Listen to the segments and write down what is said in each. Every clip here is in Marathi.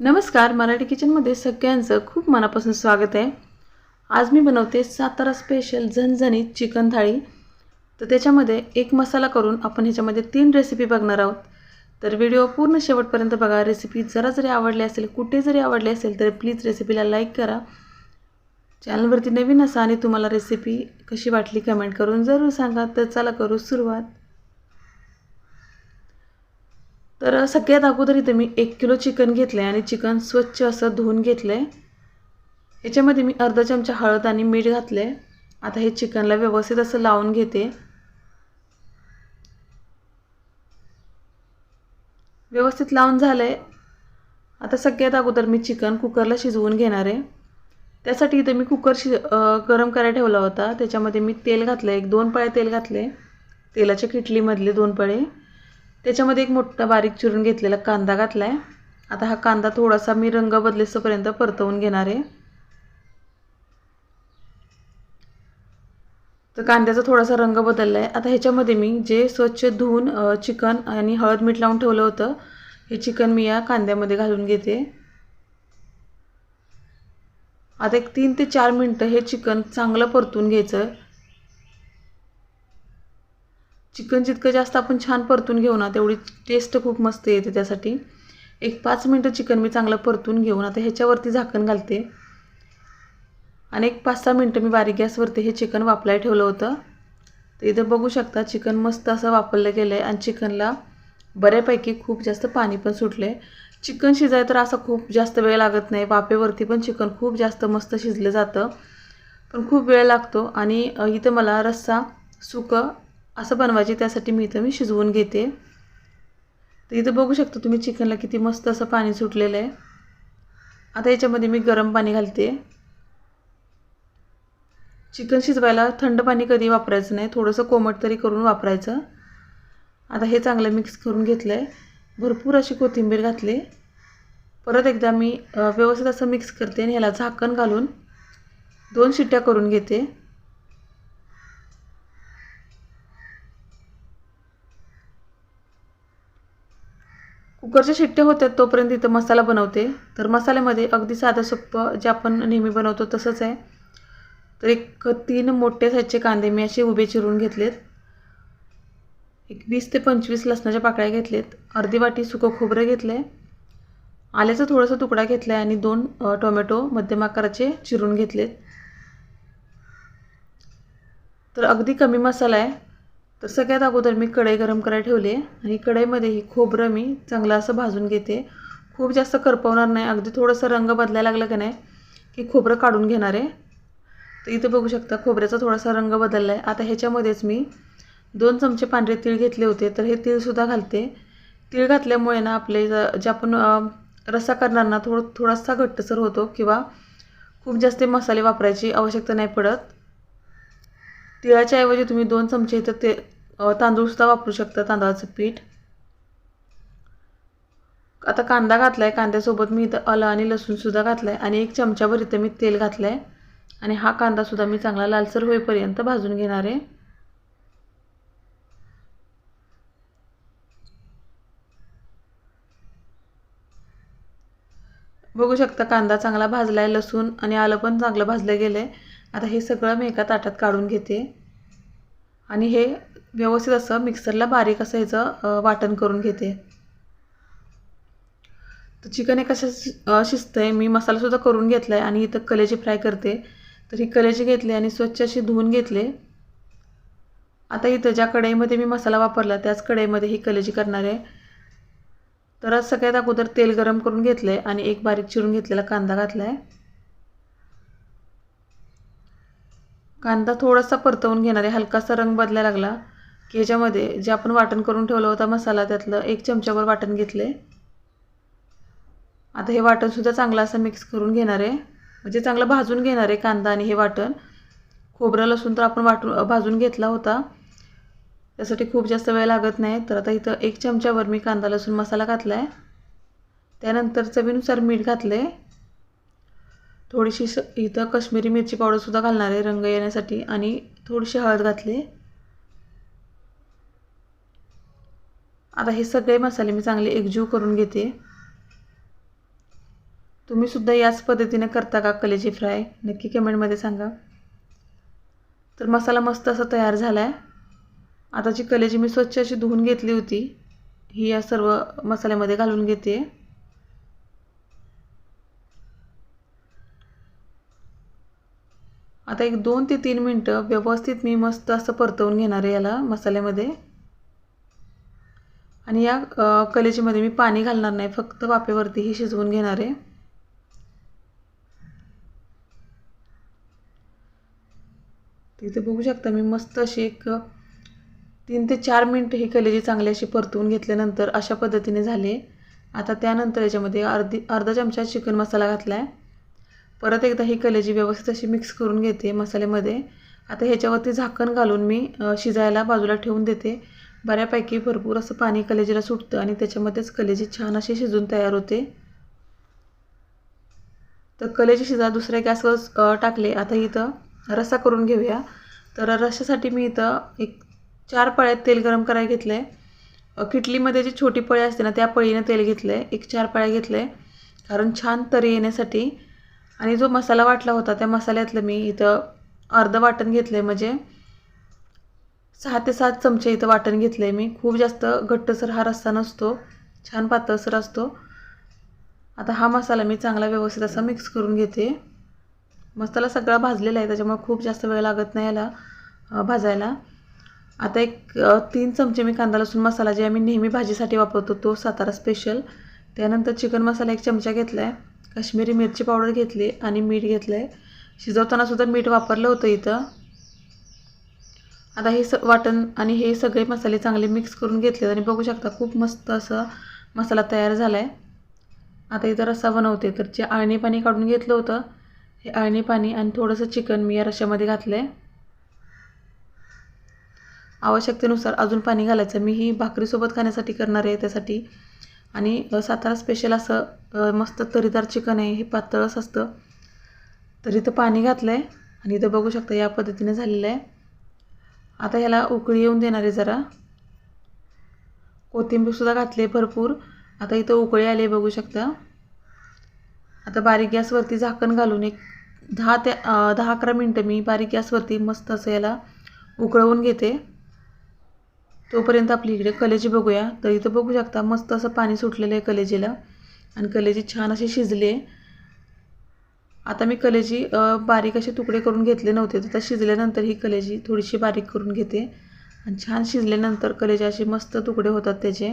नमस्कार मराठी किचनमध्ये सगळ्यांचं खूप मनापासून स्वागत आहे. आज मी बनवते सातारा स्पेशल झणझणीत चिकन थाळी. तर त्याच्यामध्ये एक मसाला करून आपण ह्याच्यामध्ये तीन रेसिपी बघणार आहोत. तर व्हिडिओ पूर्ण शेवटपर्यंत बघा. रेसिपी जरा जरी आवडली असेल कुठे जरी आवडली असेल तर प्लीज रेसिपीला लाईक करा. चॅनलवरती नवीन असा आणि तुम्हाला रेसिपी कशी वाटली कमेंट करून जरूर सांगा. तर चला करू सुरुवात. तर सगळ्यात अगोदर इथं मी एक किलो चिकन घेतलं आहे आणि चिकन स्वच्छ असं धुवून घेतलं आहे याच्यामध्ये मी अर्धा चमचा हळद आणि मीठ घातले आता हे चिकनला व्यवस्थित असं लावून घेते. व्यवस्थित लावून झालं आहे आता सगळ्यात अगोदर मी चिकन कुकरला शिजवून घेणार आहे. त्यासाठी इथं मी कुकर शि गरम करायला ठेवला होता. त्याच्यामध्ये मी तेल घातलं एक दोन पळे तेल घातले तेलाच्या किटलीमधले दोन पळे. त्याच्यामध्ये एक मोठा बारीक चिरून घेतलेला कांदा घातला आहे आता हा कांदा थोडासा मी रंग बदलेसपर्यंत परतवून घेणार आहे. तर कांद्याचा थोडासा रंग बदलला आहे आता ह्याच्यामध्ये मी जे स्वच्छ धुवून चिकन आणि हळद मीठ लावून ठेवलं होतं हे चिकन मी या कांद्यामध्ये घालून घेते. आता एक तीन ते चार मिनटं हे चिकन चांगलं परतून घ्यायचं. चिकन जितकं जास्त आपण छान परतून घेऊ ना तेवढी टेस्ट खूप मस्त येते त्यासाठी. एक पाच मिनटं चिकन मी चांगलं परतून घेऊन आता ह्याच्यावरती झाकण घालते. आणि एक पाच सहा मिनटं मी बारीक गॅसवरती हे चिकन वापरायला ठेवलं होतं. तर इथं बघू शकता चिकन मस्त असं वापरलं गेलं आहे आणि चिकनला बऱ्यापैकी खूप जास्त पाणी पण सुटलं आहे चिकन शिजाय तर असा खूप जास्त वेळ लागत नाही वाफेवरती पण चिकन खूप जास्त मस्त शिजलं जातं. पण खूप वेळ लागतो आणि इथं मला रस्सा सुकं असं बनवायचे त्यासाठी मी इथं मी शिजवून घेते. तर इथं बघू शकता तुम्ही चिकनला किती मस्त असं पाणी सुटलेलं आहे. आता याच्यामध्ये मी गरम पाणी घालते. चिकन शिजवायला थंड पाणी कधी वापरायचं नाही थोडंसं कोमट तरी करून वापरायचं. आता हे चांगलं मिक्स करून घेतलं आहे भरपूर अशी कोथिंबीर घातली. परत एकदा मी व्यवस्थित असं मिक्स करते आणि ह्याला झाकण घालून दोन शिट्ट्या करून घेते. कुकरच्या शिट्ट्या होत्यात तोपर्यंत इथं मसाला बनवते. तर मसाल्यामध्ये अगदी साधं सोप्पं जे आपण नेहमी बनवतो तसंच आहे. तर एक तीन मोठे साईजचे कांदे मी असे उभे चिरून घेतलेत. एक वीस ते पंचवीस लसणाच्या पाकळ्या घेतलेत. अर्धी वाटी सुकं खोबरं घेतलं आहे आल्याचा थोडासा तुकडा घेतला आहे आणि दोन टोमॅटो मध्यम आकाराचे चिरून घेतलेत. तर अगदी कमी मसाला आहे. तर सगळ्यात अगोदर मी कढई गरम करायला ठेवली आहे आणि कढईमध्ये ही खोबरं मी चांगलं असं भाजून घेते. खूप जास्त करपवणार नाही. अगदी थोडंसं रंग बदलायला लागलं का नाही की खोबरं काढून घेणार आहे. तर इथं बघू शकता खोबऱ्याचा थोडासा रंग बदलला आहे आता ह्याच्यामध्येच मी दोन चमचे पांढरे तीळ घेतले होते. तर हे तीळसुद्धा घालते. तीळ घातल्यामुळे ना आपले जे आपण रस्सा करणार ना थोडं थोडासा घट्टसर होतो किंवा खूप जास्त मसाले वापरायची आवश्यकता नाही पडत. तिळाच्या ऐवजी तुम्ही दोन चमचे इथं ते तांदूळसुद्धा वापरू शकता तांदळाचं पीठ. आता कांदा घातला आहे कांद्यासोबत मी इथं आलं आणि लसूणसुद्धा घातलं आहे आणि एक चमच्याभर इथं मी तेल घातलं आहे आणि हा कांदासुद्धा मी चांगला लालसर होईपर्यंत भाजून घेणार आहे. बघू शकता कांदा चांगला भाजला आहे लसूण आणि आलं पण चांगलं भाजलं गेलं आहे आता हे सगळं मी एका ताटात काढून घेते. आणि हे व्यवस्थित असं मिक्सरला बारीक असं ह्याचं वाटण करून घेते. तर चिकन हे कसं शिजतं आहे मी मसालासुद्धा करून घेतला आहे आणि इथं कलेजी फ्राय करते. तर ही कलेजी घेतली आणि स्वच्छ अशी धुवून घेतले. आता इथं ज्या कढईमध्ये मी मसाला वापरला त्याच कढईमध्ये ही कलेजी करणार आहे. तर सगळ्यात अगोदर तेल गरम करून घेतलं आहे आणि एक बारीक चिरून घेतलेला कांदा घातला आहे कांदा थोडासा परतवून घेणार आहे. हलकासा रंग बदलायला लागला की ह्याच्यामध्ये जे आपण वाटण करून ठेवलं होता मसाला त्यातलं एक चमच्यावर वाटण घेतले. आता हे वाटणसुद्धा चांगलं असं मिक्स करून घेणार आहे. म्हणजे चांगलं भाजून घेणार आहे कांदा आणि हे वाटण. खोबरं लसूण तर आपण वाटून भाजून घेतला होता. त्यासाठी खूप जास्त वेळ लागत नाही. तर आता इथं एक चमच्यावर मी कांदा लसूण मसाला घातला आहे त्यानंतर चवीनुसार मीठ घातलं आहे थोडीशी स इथं कश्मीरी मिरची पावडरसुद्धा घालणार आहे रंग येण्यासाठी आणि थोडीशी हळद घातली. आता हे सगळे मसाले मी चांगले एकजीव करून घेते. तुम्हीसुद्धा याच पद्धतीने करता का कलेची फ्राय? नक्की कमेंटमध्ये सांगा. तर मसाला मस्त असा तयार झाला आहे आता जी कलेजी मी स्वच्छ अशी धुवून घेतली होती. ही या सर्व मसाल्यामध्ये घालून घेते. आता एक दोन ते तीन मिनटं व्यवस्थित मी मस्त असं परतवून घेणार आहे याला मसाल्यामध्ये. आणि या कलेजीमध्ये मी पाणी घालणार नाही फक्त वाफेवरती ही शिजवून घेणार आहे. तिथे बघू शकता मी मस्त अशी एक तीन ते चार मिनटं ही कलेजी चांगली अशी परतवून घेतल्यानंतर अशा पद्धतीने झाले. आता त्यानंतर याच्यामध्ये अर्धी अर्धा चमचा चिकन मसाला घातला आहे परत एकदा ही कलेजी व्यवस्थित अशी मिक्स करून घेते मसाल्यामध्ये. आता ह्याच्यावरती झाकण घालून मी शिजायला बाजूला ठेवून देते. बऱ्यापैकी भरपूर असं पाणी कलेजीला सुटतं आणि त्याच्यामध्येच कलेजी छान अशी शिजून तयार होते. तर कलेजी शिजा दुसऱ्या गॅसवर टाकले. आता इथं रस्सा करून घेऊया. तर रश्श्यासाठी मी इथं एक चार पळ्यात तेल गरम करायला घेतलं आहे किटलीमध्ये जी छोटी पळी असते ना त्या पळीनं तेल घेतलं आहे एक चार पळ्या घेतलं आहे कारण छान तरी येण्यासाठी आणि जो मसाला वाटला होता त्या मसाल्यातलं मी इथं अर्धं वाटण घेतलं आहे म्हणजे सहा ते सात चमचे इथं वाटण घेतलं आहे मी. खूप जास्त घट्टसर हा रस्सा नसतो. छान पातळसर असतो. आता हा मसाला मी चांगला व्यवस्थित असा मिक्स करून घेते. मसाला सगळा भाजलेला आहे त्याच्यामुळे खूप जास्त वेळ लागत नाही याला भाजायला. आता एक तीन चमचे मी कांदा लसूण मसाला जे आम्ही नेहमी भाजीसाठी वापरतो तो सातारा स्पेशल त्यानंतर चिकन मसाला एक चमचा घेतला आहे काश्मीरी मिरची पावडर घेतली आणि मीठ घेतलं आहे शिजवतानासुद्धा मीठ वापरलं होतं इथं. आता हे स वाटण आणि हे सगळे मसाले चांगले मिक्स करून घेतले आणि बघू शकता खूप मस्त असं मसाला तयार झाला आहे आता इथं रस्सा बनवते. तर जे आळणी पाणी काढून घेतलं होतं हे आळणी पाणी आणि थोडंसं चिकन मी या रश्श्यामध्ये घातलं आहे आवश्यकतेनुसार अजून पाणी घालायचं. मी ही भाकरीसोबत खाण्यासाठी करणार आहे त्यासाठी आणि सातारा स्पेशल असं मस्त तरीदार चिकन आहे हे पातळच असतं. तर इथं पाणी घातलं आहे आणि इथं बघू शकता या पद्धतीने झालेलं आहे. आता ह्याला उकळी येऊन देणार आहे जरा. कोथिंबीरसुद्धा घातली आहे भरपूर. आता इथं उकळी आली आहे बघू शकता. आता बारीक गॅसवरती झाकण घालून एक दहा ते दहा अकरा मिनटं मी बारीक गॅसवरती मस्त असं याला उकळवून घेते. तोपर्यंत आपली इकडे कलेजी बघूया. तर इथं बघू शकता मस्त असं पाणी सुटलेलं आहे कलेजीला. आणि कलेजी छान अशी शिजली. आहे आता मी कलेजी बारीक असे तुकडे करून घेतले नव्हते. तर शिजल्यानंतर ही कलेजी थोडीशी बारीक करून घेते. आणि छान शिजल्यानंतर कलेजी असे मस्त तुकडे होतात त्याचे.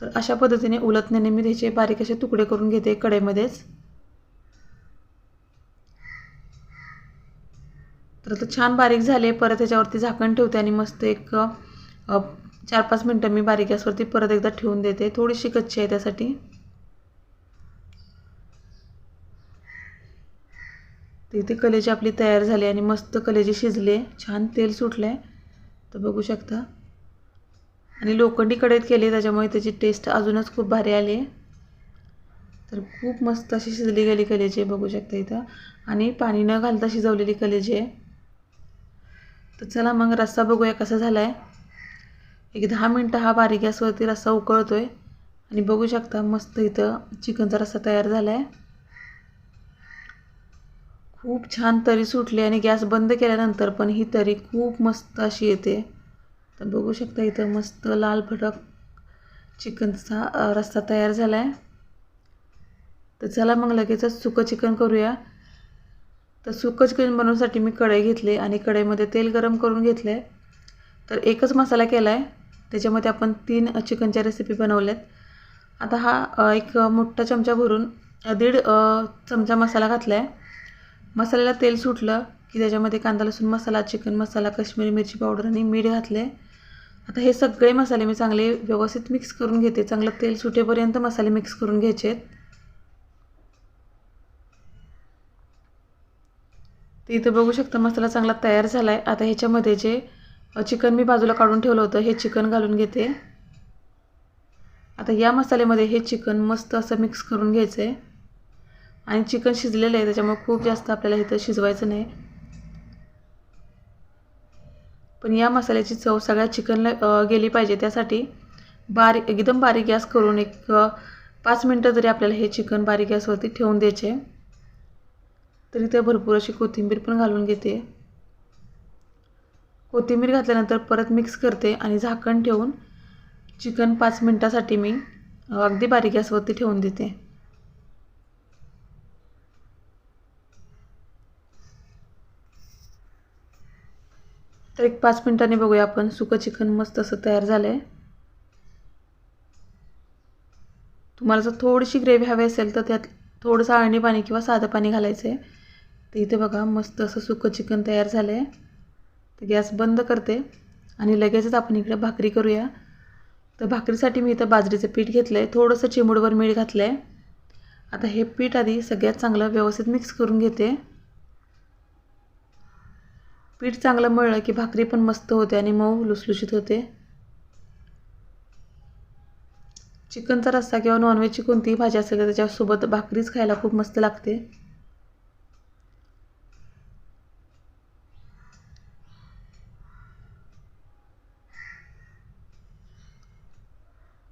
तर अशा पद्धतीने उलटण्याने मी त्याचे बारीक असे तुकडे करून घेते कडेमध्येच तर आता छान बारीक झाले. परत त्याच्यावरती झाकण ठेवते आणि मस्त एक चार पाच मिनटं मी बारीक गॅसवरती परत एकदा ठेवून देते. थोडीशी कच्ची आहे त्यासाठी. इथे कलेजी आपली तयार झाली आणि मस्त कलेजी शिजले. छान तेल सुटलं आहे तर बघू शकता. आणि लोखंडी कढईत केली त्याच्यामुळे त्याची टेस्ट अजूनच खूप भारी आली. आहे तर खूप मस्त अशी शिजली गेली कलेजी बघू शकता इथं. आणि पाणी न घालता शिजवलेली कलेजी आहे तर चला मग रस्सा बघूया कसा झाला आहे एक दहा मिनटं हा बारीक गॅसवरती रस्सा उकळतो आहे आणि बघू शकता मस्त इथं चिकनचा रस्सा तयार झाला आहे खूप छान तरी सुटली आणि गॅस बंद केल्यानंतर पण ही तरी खूप मस्त अशी येते. तर बघू शकता इथं मस्त लाल फटक चिकनचा रस्सा तयार झाला आहे तर चला मग लगेचच सुकं चिकन करूया. तर सुकं चिकन बनवण्यासाठी मी कढई घेतली आणि कढईमध्ये तेल गरम करून घेतले. तर एकच मसाला केला आहे त्याच्यामध्ये आपण तीन चिकनच्या रेसिपी बनवल्यात. आता हा एक मोठा चमचा भरून दीड चमचा मसाला घातला आहे मसाल्याला तेल सुटलं की त्याच्यामध्ये कांदा लसूण मसाला चिकन मसाला काश्मीरी मिरची पावडर आणि मीठ घातले आता हे सगळे मसाले मी चांगले व्यवस्थित मिक्स करून घेते. चांगलं तेल सुटेपर्यंत मसाले मिक्स करून घ्यायचे आहेत तर इथं बघू शकता मसाला चांगला तयार झाला आहे आता ह्याच्यामध्ये जे चिकन मी बाजूला काढून ठेवलं होतं हे चिकन घालून घेते. आता या मसाल्यामध्ये हे चिकन मस्त असं मिक्स करून घ्यायचं आहे आणि चिकन शिजलेलं आहे त्याच्यामुळे खूप जास्त आपल्याला इथं शिजवायचं नाही. पण या मसाल्याची चव सगळ्या चिकनला गेली पाहिजे. त्यासाठी बारीक एकदम बारीक गॅस करून एक पाच मिनटं तरी आपल्याला हे चिकन बारीक गॅसवरती ठेवून द्यायचे तर इथे भरपूर अशी कोथिंबीर पण घालून घेते. कोथिंबीर घातल्यानंतर परत मिक्स करते आणि झाकण ठेवून चिकन पाच मिनटासाठी मी अगदी बारीक गॅसवरती ठेवून देते. तर एक पाच मिनिटांनी बघूया आपण सुकं चिकन मस्त असं तयार झालं आहे तुम्हाला जर थोडीशी ग्रेव्ही हवी असेल तर त्यात थोडंसं आळणी पाणी किंवा साधं पाणी घालायचं आहे तर इथे बघा मस्त असं सुकं चिकन तयार झालं आहे तर गॅस बंद करते आणि लगेचच आपण इकडे भाकरी करूया. तर भाकरीसाठी मी इथं बाजरीचं पीठ घेतलं आहे थोडंसं चिमूडवर मीठ घातलं आहे आता हे पीठ आधी सगळ्यात चांगलं व्यवस्थित मिक्स करून घेते. पीठ चांगलं मळलं की भाकरी पण मस्त होते आणि मऊ लुसलुशीत होते. चिकनचा रस्सा किंवा नॉनव्हेजची कोणतीही भाजी असेल तर त्याच्यासोबत भाकरीच खायला खूप मस्त लागते.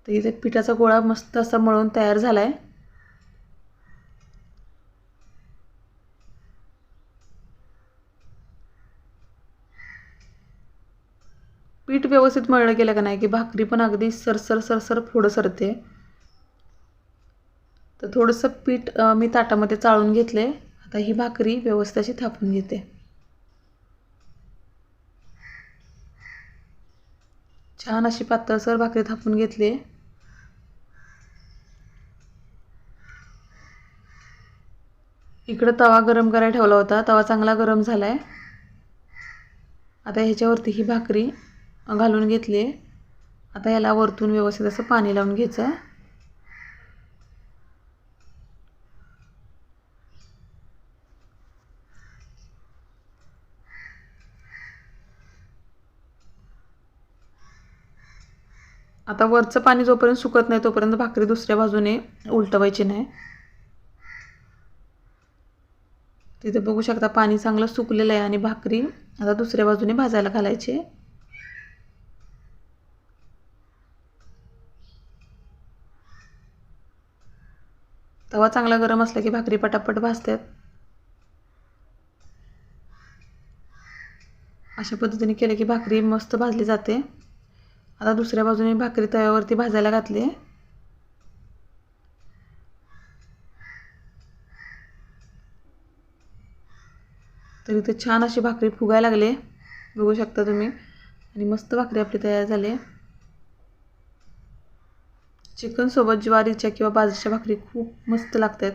तर इथे पिठाचा गोळा मस्त असा मळून तयार झाला आहे पीठ व्यवस्थित मळलं गेलं का नाही की भाकरी पण अगदी सरसर सरसर फोडं सरते. तर थोडंसं पीठ मी ताटामध्ये चाळून घेतले आता ही भाकरी व्यवस्थित अशी थापून घेते. छान अशी पातळसर भाकरी थापून घेतली. इकडं तवा गरम करायला ठेवला होता. तवा चांगला गरम झाला आहे आता ह्याच्यावरती ही भाकरी घालून घेतली. आहे आता याला वरतून व्यवस्थित असं पाणी लावून घ्यायचं. आता वरचं पाणी जोपर्यंत सुकत नाही तोपर्यंत भाकरी दुसऱ्या बाजूने उलटवायची नाही. तिथे बघू शकता पाणी चांगलं सुकलेलं आहे आणि भाकरी आता दुसऱ्या बाजूने भाजायला घालायची. तवा चांगला गरम असला की भाकरी पटापट भाजतात. अशा पद्धतीने केलं की भाकरी मस्त भाजली जाते. आता दुसऱ्या बाजूने भाकरी तव्यावरती भाजायला घातली तर इथे छान अशी भाकरी फुगायला लागले. बघू शकता तुम्ही. आणि मस्त भाकरी आपली तयार झाली. चिकनसोबत ज्वारीच्या किंवा बाजरीच्या भाकरी खूप मस्त लागतात.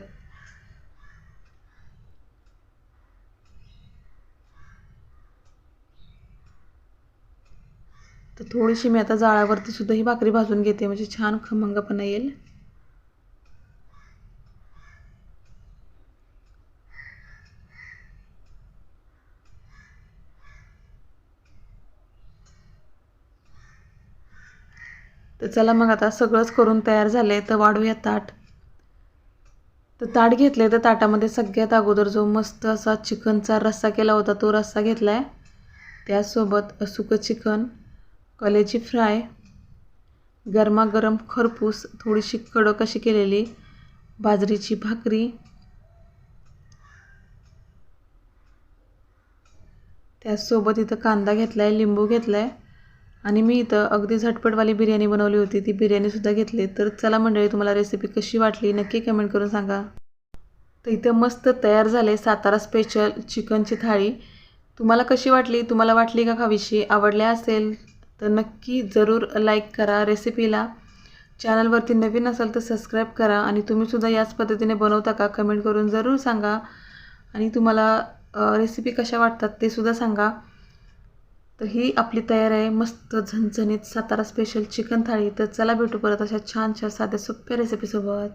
तर थोडीशी मी आता जाळ्यावरती सुद्धा ही भाकरी भाजून घेते. म्हणजे छान खमंगपणा येईल. तर चला मग आता सगळंच करून तयार झाले तर वाढूया ताट. तर ताट घेतले तर ताटामध्ये सगळ्यात अगोदर जो मस्त असा चिकनचा रस्सा केला होता तो रस्सा घेतला आहे त्यासोबत सुकं चिकन. कलेची फ्राय गरमागरम खरपूस थोडीशी कडक अशी केलेली बाजरीची भाकरी त्याचसोबत इथं कांदा घेतला आहे लिंबू घेतला आहे आणि मी इथं अगदी झटपटवाली बिर्याणी बनवली होती. ती बिर्याणीसुद्धा घेतली. तर चला मंडळी तुम्हाला रेसिपी कशी वाटली नक्की कमेंट करून सांगा. तर इथं मस्त तयार झाले सातारा स्पेशल चिकनची थाळी. तुम्हाला कशी वाटली? तुम्हाला वाटली का खावीशी? आवडल्या असेल? तर नक्की जरूर लाईक करा रेसिपीला चॅनलवरती नवीन असाल तर सबस्क्राईब करा आणि तुम्हीसुद्धा याच पद्धतीने बनवता का कमेंट करून जरूर सांगा. आणि तुम्हाला रेसिपी कशा वाटतात ते सुद्धा सांगा. तर ही आपली तयार आहे मस्त झणझणीत सातारा स्पेशल चिकन थाळी. तर चला भेटू परत अशा छानशा साध्या सोप्या रेसिपीसोबत